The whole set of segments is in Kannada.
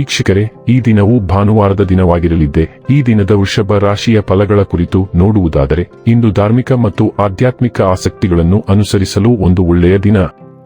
ವೀಕ್ಷಕರೇ, ಈ ದಿನವು ಭಾನುವಾರದ ದಿನವಾಗಿರಲಿದ್ದೆ, ಈ ದಿನದ ವೃಷಭ ರಾಶಿಯ ಫಲಗಳ ಕುರಿತು ನೋಡುವುದಾದರೆ, ಇಂದು ಧಾರ್ಮಿಕ ಮತ್ತು ಆಧ್ಯಾತ್ಮಿಕ ಆಸಕ್ತಿಗಳನ್ನು ಅನುಸರಿಸಲು ಒಂದು ಒಳ್ಳೆಯ ದಿನ.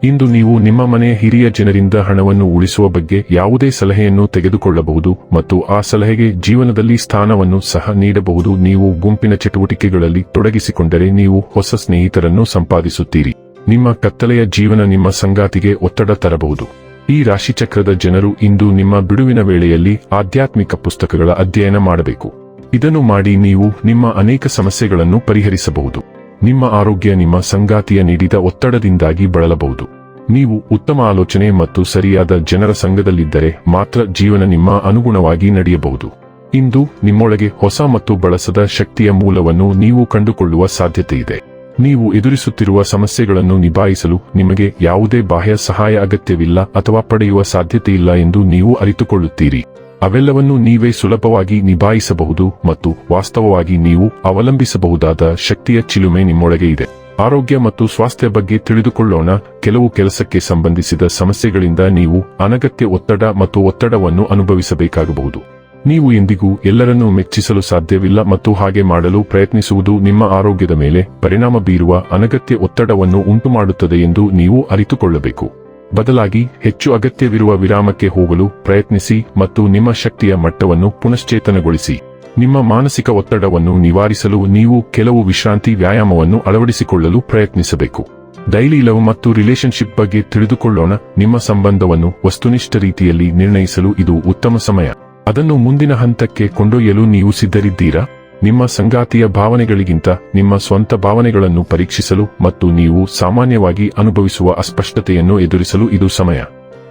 ಇಂದು ನೀವು ನಿಮ್ಮ ಮನೆಯ ಹಿರಿಯ ಜನರಿಂದ ಹಣವನ್ನು ಉಳಿಸುವ ಬಗ್ಗೆ ಯಾವುದೇ ಸಲಹೆಯನ್ನು ತೆಗೆದುಕೊಳ್ಳಬಹುದು ಮತ್ತು ಆ ಸಲಹೆಗೆ ಜೀವನದಲ್ಲಿ ಸ್ಥಾನವನ್ನು ಸಹ ನೀಡಬಹುದು. ನೀವು ಗುಂಪಿನ ಚಟುವಟಿಕೆಗಳಲ್ಲಿ ತೊಡಗಿಸಿಕೊಂಡರೆ ನೀವು ಹೊಸ ಸ್ನೇಹಿತರನ್ನು ಸಂಪಾದಿಸುತ್ತೀರಿ. ನಿಮ್ಮ ಕತ್ತಲೆಯ ಜೀವನ ನಿಮ್ಮ ಸಂಗಾತಿಗೆ ಒತ್ತಡ ತರಬಹುದು. ಈ ರಾಶಿಚಕ್ರದ ಜನರು ಇಂದು ನಿಮ್ಮ ಬಿಡುವಿನ ವೇಳೆಯಲ್ಲಿ ಆಧ್ಯಾತ್ಮಿಕ ಪುಸ್ತಕಗಳ ಅಧ್ಯಯನ ಮಾಡಬೇಕು. ಇದನ್ನು ಮಾಡಿ ನೀವು ನಿಮ್ಮ ಅನೇಕ ಸಮಸ್ಯೆಗಳನ್ನು ಪರಿಹರಿಸಬಹುದು. ನಿಮ್ಮ ಆರೋಗ್ಯ ನಿಮ್ಮ ಸಂಗಾತಿಯ ನೀಡಿದ ಒತ್ತಡದಿಂದಾಗಿ ಬಳಲಬಹುದು. ನೀವು ಉತ್ತಮ ಆಲೋಚನೆ ಮತ್ತು ಸರಿಯಾದ ಜನರ ಸಂಘದಲ್ಲಿದ್ದರೆ ಮಾತ್ರ ಜೀವನ ನಿಮ್ಮ ಅನುಗುಣವಾಗಿ ನಡೆಯಬಹುದು. ಇಂದು ನಿಮ್ಮೊಳಗೆ ಹೊಸ ಮತ್ತು ಬಳಸದ ಶಕ್ತಿಯ ಮೂಲವನ್ನು ನೀವು ಕಂಡುಕೊಳ್ಳುವ ಸಾಧ್ಯತೆ ಇದೆ ನೀವು ಎದುರಿಸುತ್ತಿರುವ ಸಮಸ್ಯೆಗಳನ್ನು ನಿಭಾಯಿಸಲು ನಿಮಗೆ ಯಾವುದೇ ಬಾಹ್ಯ ಸಹಾಯ ಅಗತ್ಯವಿಲ್ಲ ಅಥವಾ ಪಡೆಯುವ ಸಾಧ್ಯತೆಯಿಲ್ಲ ಎಂದು ನೀವು ಅರಿತುಕೊಳ್ಳುತ್ತೀರಿ. ಅವೆಲ್ಲವನ್ನೂ ನೀವೇ ಸುಲಭವಾಗಿ ನಿಭಾಯಿಸಬಹುದು ಮತ್ತು ವಾಸ್ತವವಾಗಿ ನೀವು ಅವಲಂಬಿಸಬಹುದಾದ ಶಕ್ತಿಯ ಚಿಲುಮೆ ನಿಮ್ಮೊಳಗೆ ಇದೆ. ಆರೋಗ್ಯ ಮತ್ತು ಸ್ವಾಸ್ಥ್ಯ ಬಗ್ಗೆ ತಿಳಿದುಕೊಳ್ಳೋಣ. ಕೆಲವು ಕೆಲಸಕ್ಕೆ ಸಂಬಂಧಿಸಿದ ಸಮಸ್ಯೆಗಳಿಂದ ನೀವು ಅನಗತ್ಯ ಒತ್ತಡ ಮತ್ತು ಒತ್ತಡವನ್ನು ಅನುಭವಿಸಬೇಕಾಗಬಹುದು. ನೀವು ಎಂದಿಗೂ ಎಲ್ಲರನ್ನೂ ಮೆಚ್ಚಿಸಲು ಸಾಧ್ಯವಿಲ್ಲ ಮತ್ತು ಹಾಗೆ ಮಾಡಲು ಪ್ರಯತ್ನಿಸುವುದು ನಿಮ್ಮ ಆರೋಗ್ಯದ ಮೇಲೆ ಪರಿಣಾಮ ಬೀರುವ ಅನಗತ್ಯ ಒತ್ತಡವನ್ನು ಉಂಟುಮಾಡುತ್ತದೆ ಎಂದು ನೀವು ಅರಿತುಕೊಳ್ಳಬೇಕು. ಬದಲಾಗಿ ಹೆಚ್ಚು ಅಗತ್ಯವಿರುವ ವಿರಾಮಕ್ಕೆ ಹೋಗಲು ಪ್ರಯತ್ನಿಸಿ ಮತ್ತು ನಿಮ್ಮ ಶಕ್ತಿಯ ಮಟ್ಟವನ್ನು ಪುನಶ್ಚೇತನಗೊಳಿಸಿ. ನಿಮ್ಮ ಮಾನಸಿಕ ಒತ್ತಡವನ್ನು ನಿವಾರಿಸಲು ನೀವು ಕೆಲವು ವಿಶ್ರಾಂತಿ ವ್ಯಾಯಾಮವನ್ನು ಅಳವಡಿಸಿಕೊಳ್ಳಲು ಪ್ರಯತ್ನಿಸಬೇಕು. ಡೈಲಿ ಲವ್ ಮತ್ತು ರಿಲೇಶನ್ಶಿಪ್ ಬಗ್ಗೆ ತಿಳಿದುಕೊಳ್ಳೋಣ. ನಿಮ್ಮ ಸಂಬಂಧವನ್ನು ವಸ್ತುನಿಷ್ಠ ರೀತಿಯಲ್ಲಿ ನಿರ್ಣಯಿಸಲು ಇದು ಉತ್ತಮ ಸಮಯ. ಅದನ್ನು ಮುಂದಿನ ಹಂತಕ್ಕೆ ಕೊಂಡೊಯ್ಯಲು ನೀವು ಸಿದ್ಧರಿದ್ದೀರಾ? ನಿಮ್ಮ ಸಂಗಾತಿಯ ಭಾವನೆಗಳಿಗಿಂತ ನಿಮ್ಮ ಸ್ವಂತ ಭಾವನೆಗಳನ್ನು ಪರೀಕ್ಷಿಸಲು ಮತ್ತು ನೀವು ಸಾಮಾನ್ಯವಾಗಿ ಅನುಭವಿಸುವ ಅಸ್ಪಷ್ಟತೆಯನ್ನು ಎದುರಿಸಲು ಇದು ಸಮಯ.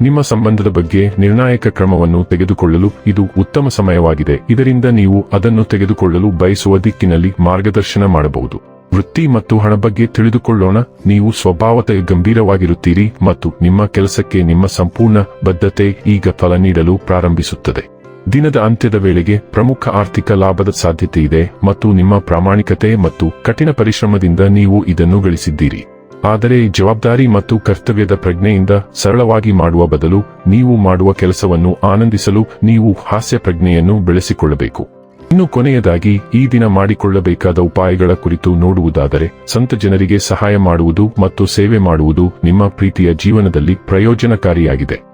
ನಿಮ್ಮ ಸಂಬಂಧದ ಬಗ್ಗೆ ನಿರ್ಣಾಯಕ ಕ್ರಮವನ್ನು ತೆಗೆದುಕೊಳ್ಳಲು ಇದು ಉತ್ತಮ ಸಮಯವಾಗಿದೆ. ಇದರಿಂದ ನೀವು ಅದನ್ನು ತೆಗೆದುಕೊಳ್ಳಲು ಬಯಸುವ ದಿಕ್ಕಿನಲ್ಲಿ ಮಾರ್ಗದರ್ಶನ ಮಾಡಬಹುದು. ವೃತ್ತಿ ಮತ್ತು ಹಣ ಬಗ್ಗೆ ತಿಳಿದುಕೊಳ್ಳೋಣ. ನೀವು ಸ್ವಭಾವತ ಗಂಭೀರವಾಗಿರುತ್ತೀರಿ ಮತ್ತು ನಿಮ್ಮ ಕೆಲಸಕ್ಕೆ ನಿಮ್ಮ ಸಂಪೂರ್ಣ ಬದ್ಧತೆ ಈಗ ಫಲ ನೀಡಲು ಪ್ರಾರಂಭಿಸುತ್ತದೆ. ದಿನದ ಅಂತ್ಯದ ವೇಳೆಗೆ ಪ್ರಮುಖ ಆರ್ಥಿಕ ಲಾಭದ ಸಾಧ್ಯತೆ ಇದೆ ಮತ್ತು ನಿಮ್ಮ ಪ್ರಾಮಾಣಿಕತೆ ಮತ್ತು ಕಠಿಣ ಪರಿಶ್ರಮದಿಂದ ನೀವು ಇದನ್ನು ಗಳಿಸಿದ್ದೀರಿ. ಆದರೆ ಜವಾಬ್ದಾರಿ ಮತ್ತು ಕರ್ತವ್ಯದ ಪ್ರಜ್ಞೆಯಿಂದ ಸರಳವಾಗಿ ಮಾಡುವ ಬದಲು ನೀವು ಮಾಡುವ ಕೆಲಸವನ್ನು ಆನಂದಿಸಲು ನೀವು ಹಾಸ್ಯ ಪ್ರಜ್ಞೆಯನ್ನು ಬೆಳೆಸಿಕೊಳ್ಳಬೇಕು. ಇನ್ನು ಕೊನೆಯದಾಗಿ, ಈ ದಿನ ಮಾಡಿಕೊಳ್ಳಬೇಕಾದ ಉಪಾಯಗಳ ಕುರಿತು ನೋಡುವುದಾದರೆ, ಸಂತ ಜನರಿಗೆ ಸಹಾಯ ಮಾಡುವುದು ಮತ್ತು ಸೇವೆ ಮಾಡುವುದು ನಿಮ್ಮ ಪ್ರೀತಿಯ ಜೀವನದಲ್ಲಿ ಪ್ರಯೋಜನಕಾರಿಯಾಗಿದೆ.